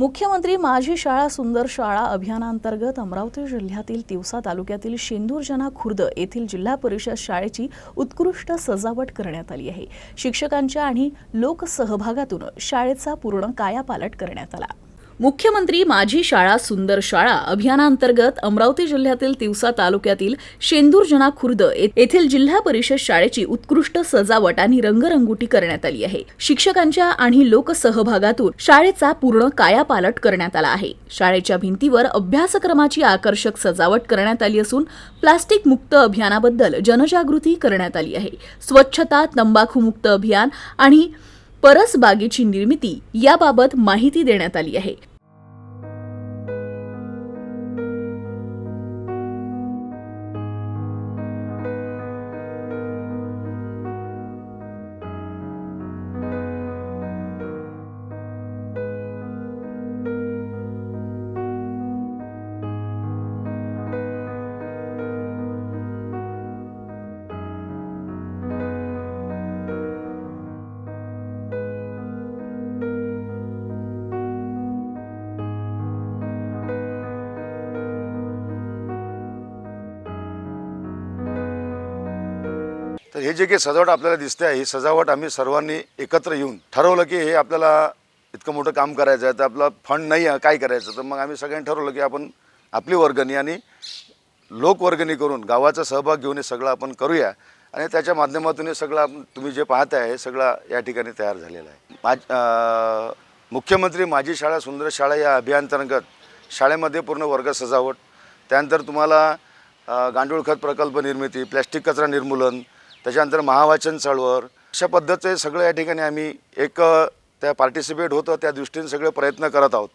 मुख्यमंत्री माझी शाळा सुंदर शाळा अभियानांतर्गत अमरावती जिल्ह्यातील तिवसा तालुक्यातील शेंदूरजना खुर्द येथील जिल्हा परिषद शाळेची उत्कृष्ट सजावट करण्यात आली आहे. शिक्षकांच्या आणि लोकसहभागातून शाळेचा पूर्ण कायापालट करण्यात आला. मुख्यमंत्री माझी शाळा सुंदर शाळा अभियानांतर्गत अमरावती जिल्ह्यातील तिवसा तालुक्यातील शेंदूरजना खुर्द येथील जिल्हा परिषद शाळेची उत्कृष्ट सजावट आणि रंगरंगोटी करण्यात आली आहे. शिक्षकांच्या आणि लोकसहभागातून शाळेचा पूर्ण कायापालट करण्यात आला आहे. शाळेच्या भिंतीवर अभ्यासक्रमाची आकर्षक सजावट करण्यात आली असून प्लास्टिक मुक्त अभियानाबद्दल जनजागृती करण्यात आली आहे. स्वच्छता तंबाखूमुक्त अभियान आणि परसबागेची निर्मिती याबाबत माहिती देण्यात आली आहे. तर हे जे काही सजावट आपल्याला दिसते आहे ही सजावट आम्ही सर्वांनी एकत्र येऊन ठरवलं की हे आपल्याला इतकं मोठं काम करायचं आहे तर आपला फंड नाही आहे काय करायचं? तर मग आम्ही सगळ्यांनी ठरवलं की आपण आपली वर्गणी आणि लोकवर्गणी करून गावाचा सहभाग घेऊन हे सगळं आपण करूया. आणि त्याच्या माध्यमातून हे सगळं आपण तुम्ही जे पाहताय हे सगळं या ठिकाणी तयार झालेलं आहे. माज मुख्यमंत्री माझी शाळा सुंदर शाळा या अभियानांतर्गत शाळेमध्ये पूर्ण वर्ग सजावट. त्यानंतर तुम्हाला गांडूळ खत प्रकल्प निर्मिती प्लॅस्टिक कचरा निर्मूलन त्याच्यानंतर महावाचन चळवळ अशा पद्धतीचे सगळं या ठिकाणी आम्ही एक त्या पार्टिसिपेट होतं त्या दृष्टीने सगळे प्रयत्न करत आहोत.